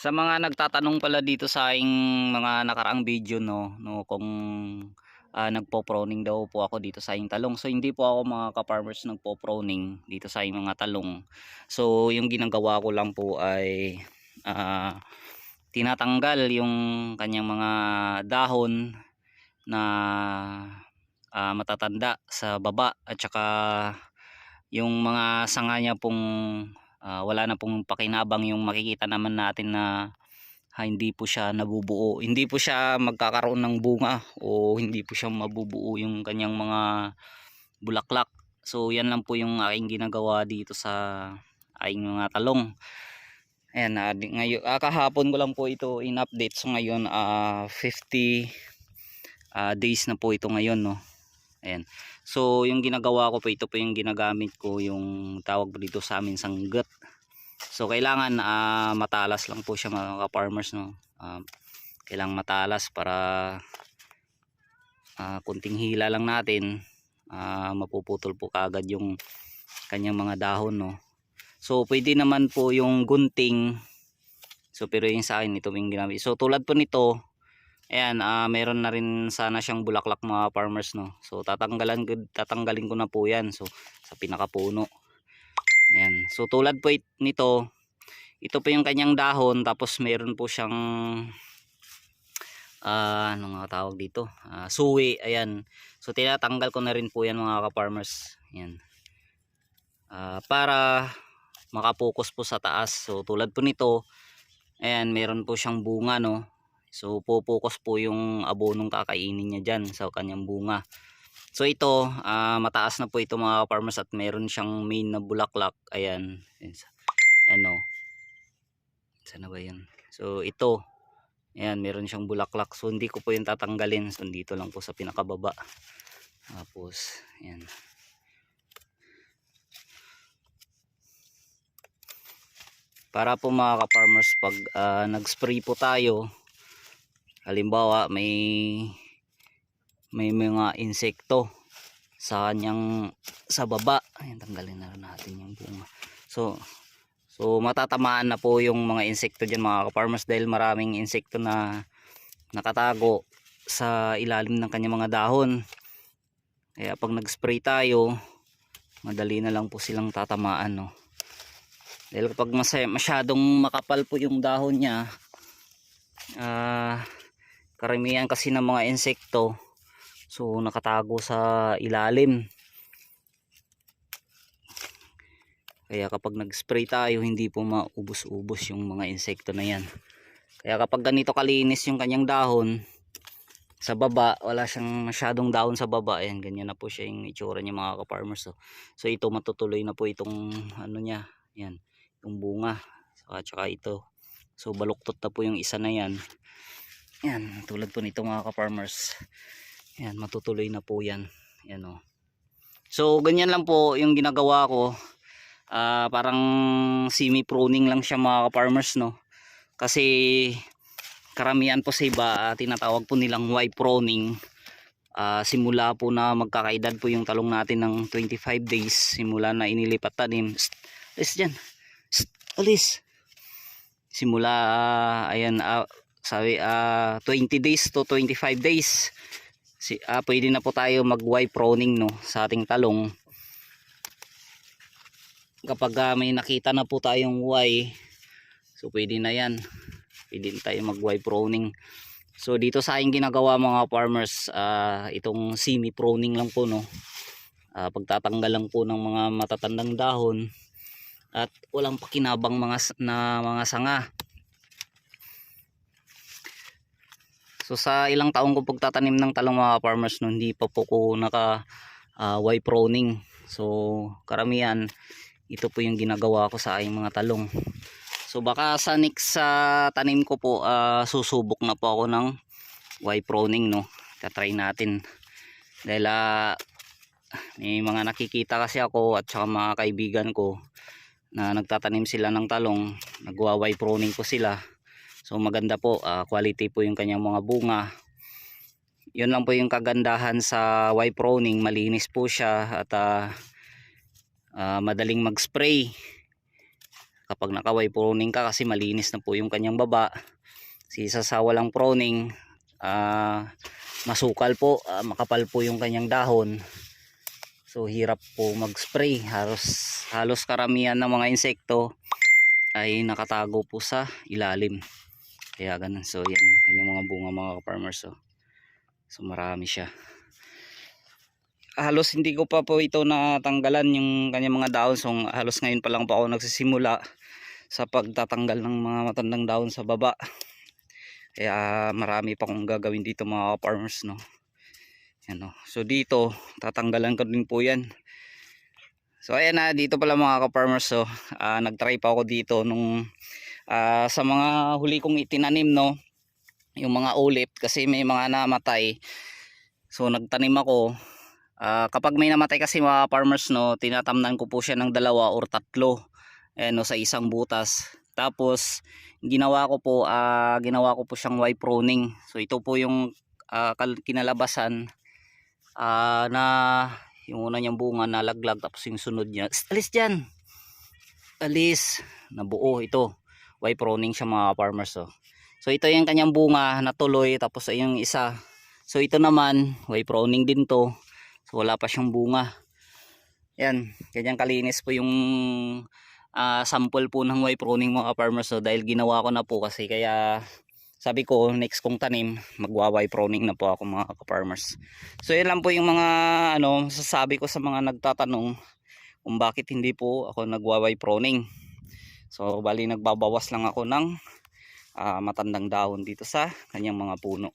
Sa mga nagtatanong pala dito sa aking mga nakaraang video no, no kung ah, nagpo-proning daw po ako dito sa aking talong. So hindi po ako mga ka-farmers nagpo-proning dito sa aking mga talong. So yung ginagawa ko lang po ay ah, tinatanggal yung kanyang mga dahon na ah, matatanda sa baba at saka yung mga sanga niya pong ah, wala na pong pakinabang yung makikita naman natin na ah, hindi po siya nabubuo. Hindi po siya magkakaroon ng bunga o hindi po siya mabubuo yung kanyang mga bulaklak. So yan lang po yung aking ginagawa dito sa aking mga talong. Ayan uh, ngayon ah, kahapon ko lang po ito in update so ngayon ah, 50 ah, days na po ito ngayon no ayan So, yung ginagawa ko po, ito po yung ginagamit ko, yung tawag dito sa amin sanggat. So, kailangan ah, matalas lang po siya mga ka-farmers, no? Ah, kailangan matalas para ah, kunting hila lang natin, ah, mapuputol po kagad yung kanyang mga dahon, no? So, pwede naman po yung gunting. So, pero yung sa akin, ito yung ginamit. So, tulad po nito, Ayan, ah meron na rin sana siyang bulaklak mga farmers no. So tatanggalan tatanggalin ko na po 'yan. So sa pinakapuno. Ayan. So tulad po it- nito, ito po yung kanyang dahon tapos meron po siyang ah ano nga tawag dito? Ah, suwi, ayan. So tinatanggal ko na rin po 'yan mga ka-farmers. Ayan. Ah, para makapokus po sa taas. So tulad po nito, ayan, meron po siyang bunga no. So pupokus po yung abonong kakainin niya dyan sa kanyang bunga. So ito, ah, mataas na po ito mga farmers at meron siyang main na bulaklak. Ayan. Ano. Sana ba yun? So ito. Ayan, meron siyang bulaklak. So hindi ko po yung tatanggalin. So dito lang po sa pinakababa. Tapos, ayan. Para po mga ka-farmers pag ah, nag-spray po tayo, halimbawa may may mga insekto sa kanyang sa baba. Ayun tanggalin na rin natin yung bunga. So so matatamaan na po yung mga insekto diyan mga farmers dahil maraming insekto na nakatago sa ilalim ng kanyang mga dahon. Kaya pag nag-spray tayo madali na lang po silang tatamaan no? Dahil kapag masyadong makapal po yung dahon niya ah karamihan kasi ng mga insekto. So nakatago sa ilalim. Kaya kapag nag-spray tayo hindi po maubos-ubos yung mga insekto na yan. Kaya kapag ganito kalinis yung kanyang dahon sa baba wala siyang masyadong dahon sa baba. Ayan ganyan na po siya yung itsura niya mga ka-farmers. So, so ito matutuloy na po itong ano niya yan yung bunga saka ito. So baluktot na po yung isa na yan yan, tulad po nito mga ka-farmers. Yan, matutuloy na po yan. Yan o. So, ganyan lang po yung ginagawa ko. Ah, parang semi-pruning lang siya mga ka-farmers, no? Kasi karamihan po sa iba, ah, tinatawag po nilang Y pruning. Ah, simula po na magkakaedad po yung talong natin ng 25 days. Simula na inilipat tanim. Psst, alis dyan. Psst, alis. Simula, ah, ayan, ah, sabi ah 20 days to 25 days. Si ah, pwede na po tayo mag Y proning no sa ating talong. Kapag ah, may nakita na po tayong Y so pwede na yan. Pwede na tayo mag Y proning so dito sa aking ginagawa mga farmers ah, itong semi proning lang po no. Ah, pagtatanggal lang po ng mga matatandang dahon at walang pakinabang mga na mga sanga So sa ilang taong ko pagtatanim ng talong mga farmers no, hindi pa po ko naka ah, Y proning. So karamihan ito po yung ginagawa ko sa aking mga talong. So baka sa next sa tanim ko po ah, susubok na po ako ng Y proning no. Tatry natin. Dahil ah, may mga nakikita kasi ako at saka mga kaibigan ko na nagtatanim sila ng talong, nagwa Y proning ko sila. So maganda po, ah, quality po yung kanyang mga bunga. Yun lang po yung kagandahan sa Y proning, malinis po siya at ah, ah, madaling mag-spray. kapag nakaway pruning ka kasi malinis na po yung kanyang baba. Si isa sa walang pruning ah, masukal po ah, makapal po yung kanyang dahon. So hirap po mag spray halos, halos karamihan ng mga insekto ay nakatago po sa ilalim kaya ganun. So yan. Kanyang mga bunga mga farmers so, so marami siya. Halos hindi ko pa po ito natanggalan yung kanyang mga dahon so halos ngayon pa lang po ako nagsisimula sa pagtatanggal ng mga matandang dahon sa baba. Kaya marami pa akong gagawin dito mga farmers no? Yan, no? so dito tatanggalan ko din po yan. So ayan na dito pala mga ka-farmers so ah, nagtry pa ako dito nung ah, sa mga huli kong itinanim no yung mga ulip kasi may mga namatay so nagtanim ako Ah, kapag may namatay kasi mga farmers no, tinatamnan ko po siya ng dalawa or tatlo eh, no, sa isang butas. Tapos ginawa ko po ah, ginawa ko po siyang Y pruning. So ito po yung kal- kinalabasan ah, na yung una niyang bunga nalaglag tapos yung sunod niya. "Sst, Alis diyan. Alis. Nabuo ito. Y pruning siya mga farmers so. So ito yung kanyang bunga natuloy tapos yung isa. So ito naman Y pruning din to. So, wala pa siyang bunga. Yan, ganyan kalinis po yung ah, sample po ng Y pruning mga farmers. So, dahil ginawa ko na po kasi kaya sabi ko next kong tanim magwa-Y pruning na po ako mga farmers. So, yan lang po yung mga ano sasabi ko sa mga nagtatanong kung bakit hindi po ako nagwa-Y pruning. So, bali nagbabawas lang ako ng ah, matandang dahon dito sa kanyang mga puno.